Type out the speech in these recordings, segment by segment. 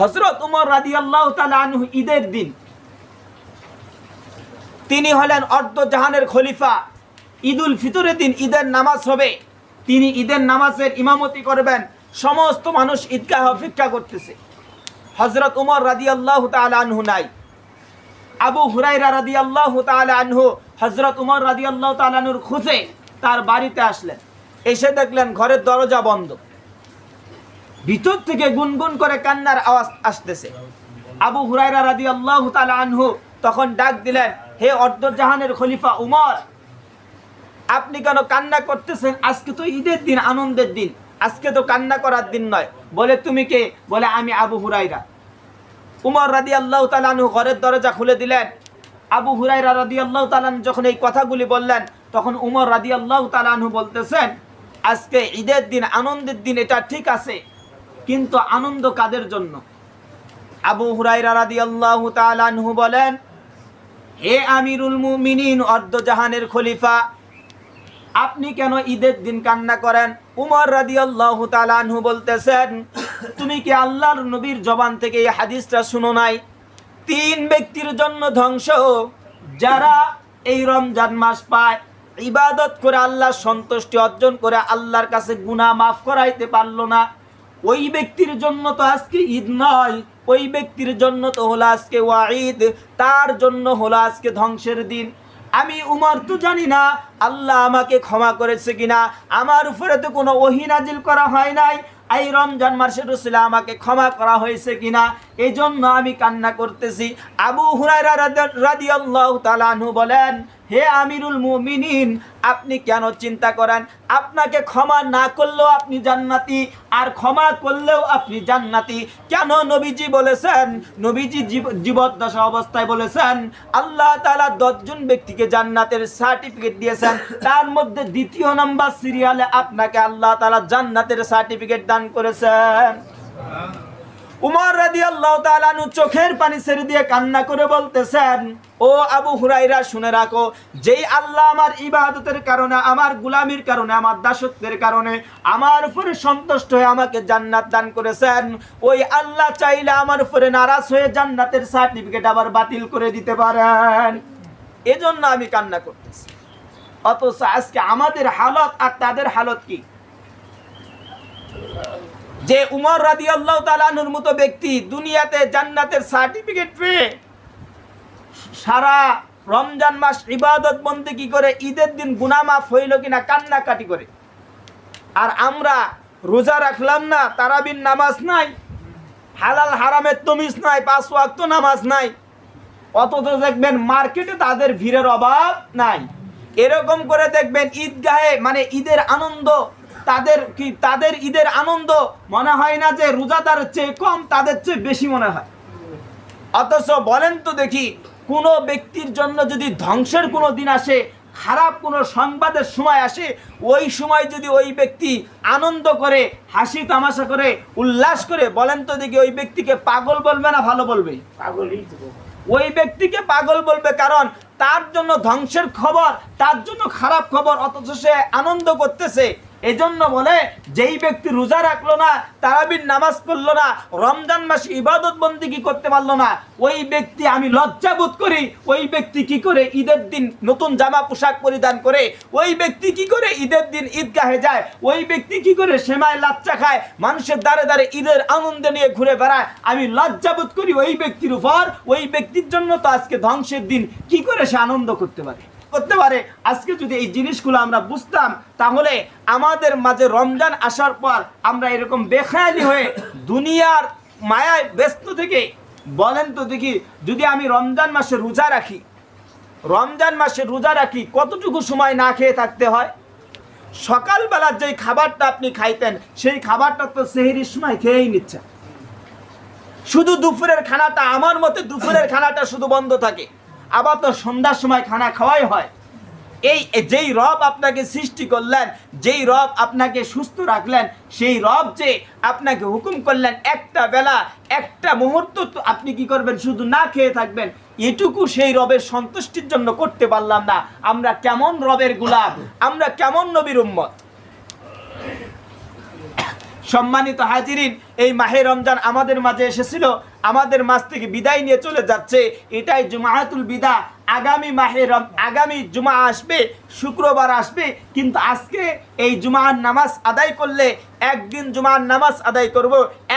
হজরত উমর রাদি আল্লাহ আনহু ঈদের দিন তিনি হলেন অর্ধ জাহানের খলিফা। ঈদুল ফিতরের দিন ঈদের নামাজ হবে। তিনি ঈদের নামাজের ইমামতি করবেন। সমস্ত মানুষ ঈদগাহ অপেক্ষা করতেছে। হজরত উমর রাদি আল্লাহ আনহু নাই। আবু হুরাইরা রাদি আল্লাহ আনহু হজরত উমর রাদি আল্লাহ তালানুর খুঁজে তার বাড়িতে আসলেন। এসে দেখলেন ঘরের দরজা বন্ধ। ভিতর থেকে গুনগুন করে কান্নার আওয়াজ আসতেছে। আবু হুরাইরা রাদি আল্লাহ আনহু তখন ডাক দিলেন, হে অর্ধজাহানের খলিফা উমর, আপনি কেন কান্না করতেছেন? আজকে তো ঈদের দিন, আনন্দের দিন। আজকে তো কান্না করার দিন নয়। বলে, তুমি কে? বলে, আমি আবু হুরাইরা উমর রাদি আল্লাহ তালানু ঘরের দরজা খুলে দিলেন। আবু হুরাইরা রাদি আল্লাহ তালান যখন এই কথাগুলি বললেন, তখন উমর রাদি আল্লাহ তালানহু বলতেছেন, আজকে ঈদের দিন, আনন্দের দিন, এটা ঠিক আছে। কিন্তু আনন্দ কাদের জন্য? আবু হুরাইরা রাদি আল্লাহ তালানহু বলেন, হে আমিরুল মুমিনিন, অর্ধজাহানের খলিফা, আপনি কেন ঈদের দিন কান্না করেন? উমর রাদিয়াল্লাহু তাআলা আনহু বলতেছেন, তুমি কি আল্লাহর নবীর জবান থেকে এই হাদিসটা শুনো নাই? তিন ব্যক্তির জন্য ধ্বংস। যারা এই রমজান মাস পায়, ইবাদত করে আল্লাহর সন্তুষ্টি অর্জন করে আল্লাহর কাছে গুনাহ মাফ করাইতে পারল না। ওই ব্যক্তির জন্য তো আজকে ঈদ নয়, ওই ব্যক্তির জন্য তো হলো আজকে ওয়াঈদ, তার জন্য হলো আজকে ধ্বংসের দিন। আমি উমর তো জানি না, আল্লাহ আমাকে ক্ষমা করেছে কিনা, আমার উপরে তো কোনো ওহিনাজিল করা হয় নাই। এই রমজান মাসের রসুলা আমাকে ক্ষমা করা হয়েছে কিনা এই জন্য আমি কান্না করতেছি। আবু হুরাইরা রাদিয়াল্লাহু তাআলা আনহু বলেন, হে আমিরুল মুমিনিন, আপনি কেন চিন্তা করেন? আপনাকে ক্ষমা না করলেও আপনি জান্নাতি, আর ক্ষমা করলেও আপনি জান্নাতি। কেন নবীজি বলেছেন, নবীজি জীব- জীবদ্দশা অবস্থায় বলেছেন, আল্লাহ তালা দশজন ব্যক্তিকে জান্নাতের সার্টিফিকেট দিয়েছেন। তার মধ্যে দ্বিতীয় নাম্বার সিরিয়ালে আপনাকে আল্লাহ তালা জান্নাতের সার্টিফিকেট দান করেছেন। উমর রাদিয়াল্লাহু তাআলা আনহু চোখের পানি ছেড়ে দিয়ে কান্না করে বলতেছেন, ও আবু হুরাইরা শুনে রাখো, যেই আল্লাহ আমার ইবাদতের কারণে, আমার গুলামির কারণে, আমার দাসত্বের কারণে, আমার উপরে সন্তুষ্ট হয়ে আমাকে জান্নাত দান করেছেন, ওই আল্লাহ চাইলে আমার উপরে নারাজ হয়ে জান্নাতের সার্টিফিকেট আবার বাতিল করে দিতে পারেন। এজন্য আমি কান্না করতেছি। অথচ আজকে আমাদের হালত আর তাদের হালত কি? যে উমর রাদি আল্লাহ তালানুর মতো ব্যক্তি দুনিয়াতে জান্নাতের সার্টিফিকেট পেয়ে সারা রমজান মাস ইবাদত বন্দি কি করে? ঈদের দিন গুনামাফ হইল কিনা কান্নাকাটি করে। আর আমরা রোজা রাখলাম না, তারাবির নামাজ নাই, হালাল হারামের তমিজ নাই, পাঁচ ওয়াক্ত নামাজ নাই। অথচ দেখবেন মার্কেটে তাদের ভিড়ের অভাব নাই। এরকম করে দেখবেন ঈদগাহে মানে ঈদের আনন্দ তাদের কি তাদের ঈদের আনন্দ মনে হয় না যে রোজাদারের চেয়ে কম তাদের চেয়ে বেশি মনে হয়? অথচ বলেন তো দেখি কোনো ব্যক্তির জন্য যদি ধ্বংসের কোনো দিন আসে খারাপ কোনো সংবাদের সময় আসে ওই সময় যদি ওই ব্যক্তি আনন্দ করে হাসি তামাশা করে উল্লাস করে বলেন তো দেখি ওই ব্যক্তিকে পাগল বলবে না ভালো বলবে? পাগলই ওই ব্যক্তিকে পাগল বলবে কারণ তার জন্য ধ্বংসের খবর তার জন্য খারাপ খবর অথচ সে আনন্দ করতেছে। এজন্য বলে, যেই ব্যক্তি রোজা রাখল না, তারাবির নামাজ পড়ল না, রমজান মাসে ইবাদত বন্দি কি করতে পারল না, ওই ব্যক্তি আমি লজ্জা বোধ করি, ওই ব্যক্তি কি করে ঈদের দিন নতুন জামা পোশাক পরিধান করে, ওই ব্যক্তি কি করে ঈদের দিন ঈদগাহে যায়, ওই ব্যক্তি কি করে সেমায় লাচ্চা খায়, মানুষের দ্বারে দ্বারে ঈদের আনন্দ নিয়ে ঘুরে বেড়ায়, আমি লজ্জা বোধ করি ওই ব্যক্তির উপর, ওই ব্যক্তির জন্য তো আজকে ধ্বংসের দিন, কি করে সে আনন্দ করতে পারে? করতে পারে। আজকে যদি এই জিনিসগুলো আমরা বুঝতাম, তাহলে আমাদের মাঝে রমজান আসার পর আমরা এরকম বেখেয়ালি হয়ে দুনিয়ার মায়ায় ব্যস্ত থেকে, বলেন তো দেখি, যদি আমি রমজান মাসে রোজা রাখি, রমজান মাসে রোজা রাখি, কতটুকু সময় না খেয়ে থাকতে হয়? সকালবেলার যেই খাবারটা আপনি খাইতেন, সেই খাবারটা তো সেহেরির সময় খেয়েই নিচ্ছেন। শুধু দুপুরের খানাটা, আমার মতে দুপুরের খানাটা শুধু বন্ধ থাকে। আবার তো সন্ধ্যার সময় খানা খাওয়াই হয়। এই, যেই রব আপনাকে সৃষ্টি করলেন, যেই রব আপনাকে সুস্থ রাখলেন, সেই রব যে আপনাকে হুকুম করলেন, একটা বেলা, একটা মুহূর্ত তো আপনি কি করবেন? শুধু না খেয়ে থাকবেন। এটুকু সেই রবের সন্তুষ্টির জন্য করতে পারলাম না। আমরা কেমন রবের গুলাম? আমরা কেমন নবীর উম্মত? সম্মানিত হাজিরিন এই মাহে রমজান আমাদের মাঝে এসেছিল আমাদের মাঝ থেকে বিদায় নিয়ে চলে যাচ্ছে। এটাই জুমাহাতুল বিদা। আগামী মাহে রম আগামী জুমা আসবে শুক্রবার আসবে কিন্তু আজকে এই জুমার নামাজ আদায় করলে একদিন জুমার নামাজ আদায় করব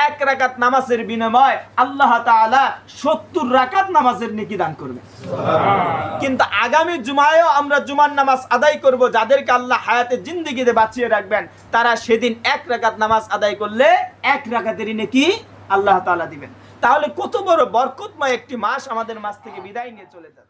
এক রাকাত নামাজের বিনিময় আল্লাহ তাআলা সত্তর রাকাত নামাজের নেকি দান করবে কিন্তু আগামী জুমায়ও আমরা জুমার নামাজ আদায় করব যাদেরকে আল্লাহ হায়াতে জিন্দিগিতে বাঁচিয়ে রাখবেন তারা সেদিন এক রাকাত নামাজ আদায় করলে এক রাকাতেরই নেকি আল্লাহ তালা দিবেন? তাহলে কত বড় বরকতময় একটি মাস আমাদের মাস থেকে বিদায় নিয়ে চলে যাচ্ছে।